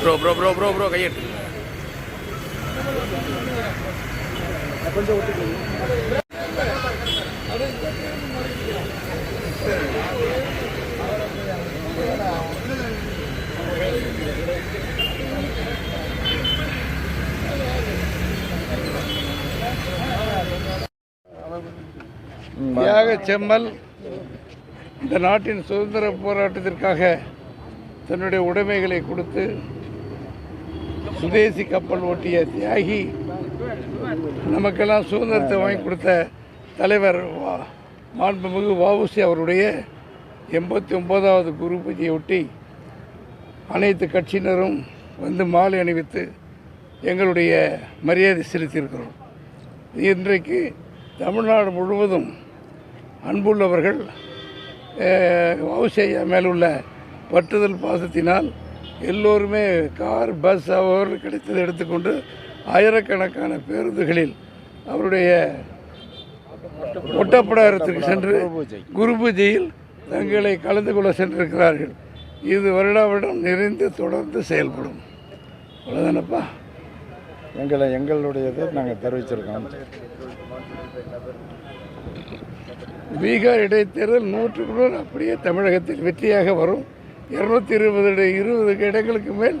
bro bro bro bro bro கையெட்டு தியாக செம்மல் இந்த நாட்டின் சுதந்திர போராட்டத்திற்காக தன்னுடைய உடைமைகளை கொடுத்து சுதேசி கப்பல் ஓட்டிய தியாகி நமக்கெல்லாம் சுதந்திரத்தை வாங்கி கொடுத்த தலைவர் வா- மாண்புமிகு வஉசி அவருடைய எண்பத்தி ஒன்பதாவது குரு பூஜையொட்டி அனைத்து கட்சியினரும் வந்து மாலை அணிவித்து எங்களுடைய மரியாதை செலுத்தியிருக்கிறோம். இன்றைக்கு தமிழ்நாடு முழுவதும் அன்புள்ளவர்கள் வவுசையா மேலுள்ள பற்றுதல் பாசத்தினால் எல்லோருமே கார் பஸ் அவர் கிடைத்ததை எடுத்துக்கொண்டு ஆயிரக்கணக்கான பேருந்துகளில் அவருடைய ஒட்டப்படாரத்திற்கு சென்று குரு பூஜையில் தங்களை கலந்து கொள்ள சென்றிருக்கிறார்கள். இது வருடா வருடம் நிறைந்து தொடர்ந்து செயல்படும். அவ்வளோதானப்பா எங்களை எங்களுடையதை நாங்கள் தெரிவிச்சிருக்கோம். பீகார் இடைத்தேர்தல் நூற்றுக்கு நூறு அப்படியே தமிழகத்தில் வெற்றியாக வரும். இருநூத்தி இருபது இருபது இடங்களுக்கு மேல்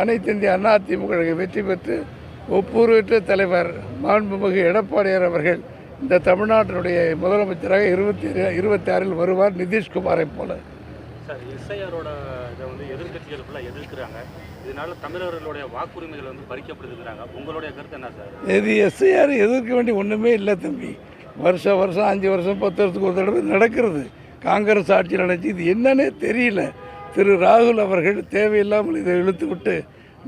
அனைத்து இந்திய அண்ணா திமுக வெற்றி பெற்று ஒப்புருவற்ற தலைவர் மாண்புமிகு எடப்பாடியார் அவர்கள் இந்த தமிழ்நாட்டினுடைய முதலமைச்சராக இருபத்தி இருபத்தி ஆறில் வருவார் நிதிஷ்குமாரை போல. சார் எஸ்ஐஆரோட இதை வந்து எதிர்க்கட்சிகள் ஃபுல்லாக எதிர்க்கிறாங்க. இதனால தமிழர்களுடைய வாக்குரிமைகள் வந்து பறிக்கப்படுதுங்கிறாங்க. உங்களுடைய கருத்து என்ன சார்? இது எஸ்ஐஆர் எதிர்க்க வேண்டிய ஒன்றுமே இல்லை தம்பி. வருஷம் வருஷம் அஞ்சு வருஷம் பத்து வருஷத்துக்கு ஒரு தடவை நடக்கிறது. காங்கிரஸ் ஆட்சி நடந்துச்சு. இது என்னன்னே தெரியல. திரு ராகுல் அவர்கள் தேவையில்லாமல் இதை இழுத்து விட்டு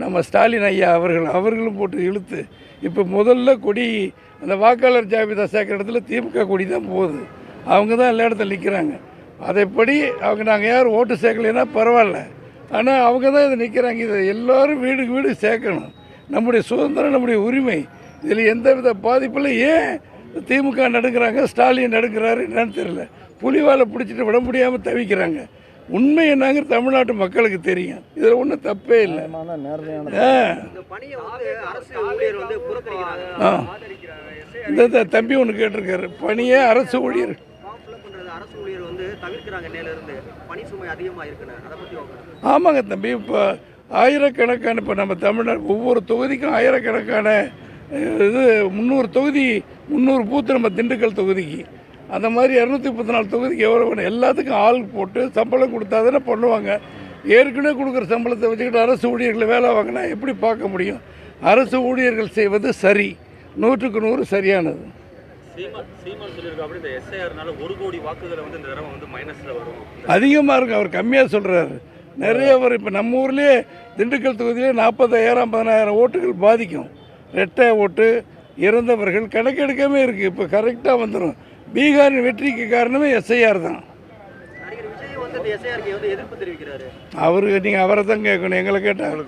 நம்ம ஸ்டாலின் ஐயா அவர்கள் அவர்களும் போட்டு இழுத்து இப்போ முதல்ல கொடி அந்த வாக்காளர் ஜாபிதா சேர்க்குற இடத்துல திமுக கொடி தான் போகுது. அவங்க தான் எல்லா இடத்துல நிற்கிறாங்க அதைப்படி அவங்க நாங்கள் யாரும் ஓட்டு சேர்க்கலைன்னா பரவாயில்ல. ஆனால் அவங்க தான் இதை நிற்கிறாங்க இதை எல்லோரும் வீடுக்கு வீடு சேர்க்கணும். நம்முடைய சுதந்திரம் நம்முடைய உரிமை. இதில் எந்த வித பாதிப்பில்லை ஏன்? திமுக நடுக்கிறாங்க ஸ்டாலின் நடுக்கிறாரு என்னன்னு தெரியல. புலிவாலை பிடிச்சிட்டு விட முடியாமல் தவிக்கிறாங்க. உண்மை என்னங்கிற தமிழ்நாட்டு மக்களுக்கு தெரியும். இதில் ஒன்றும் தப்பே இல்லை. இந்த தம்பி ஒன்று கேட்டிருக்காரு. பணியே அரசு ஊழியர். ஆமாங்க தம்பி இப்போ ஆயிரக்கணக்கான இப்போ நம்ம தமிழ்நாடு ஒவ்வொரு தொகுதிக்கும் ஆயிரக்கணக்கான இது முந்நூறு தொகுதி முந்நூறு பூத்து நம்ம திண்டுக்கல் தொகுதிக்கு. அந்த மாதிரி இரநூத்தி முப்பத்தி நாலு தொகுதிக்கு எவ்வளோ வேணும்? எல்லாத்துக்கும் ஆள் போட்டு சம்பளம் கொடுத்தா தானே பண்ணுவாங்க. ஏற்கனவே கொடுக்குற சம்பளத்தை வச்சுக்கிட்டு அரசு ஊழியர்களை வேலை வாங்கினா எப்படி பார்க்க முடியும்? அரசு ஊழியர்கள் செய்வது சரி. நூற்றுக்கு நூறு சரியானது. அதிகமாக இருக்கு. அவர் கம்மியாக சொல்கிறாரு நிறைய அவர் இப்போ நம்ம ஊர்லேயே திண்டுக்கல் தொகுதியிலே நாற்பதாயிரம் ஐம்பதாயிரம் ஓட்டுகள் பாதிக்கும். ரெட்டை ஓட்டு இறந்தவர்கள் கணக்கெடுக்காமே இருக்குது இப்போ கரெக்டாக வந்துடும் பீகாரின் வெற்றிக்கு காரணமே எஸ்ஐஆர் தான். அவருக்கு நீங்கள் அவரை தான் கேட்கணும். எங்களை கேட்டால்.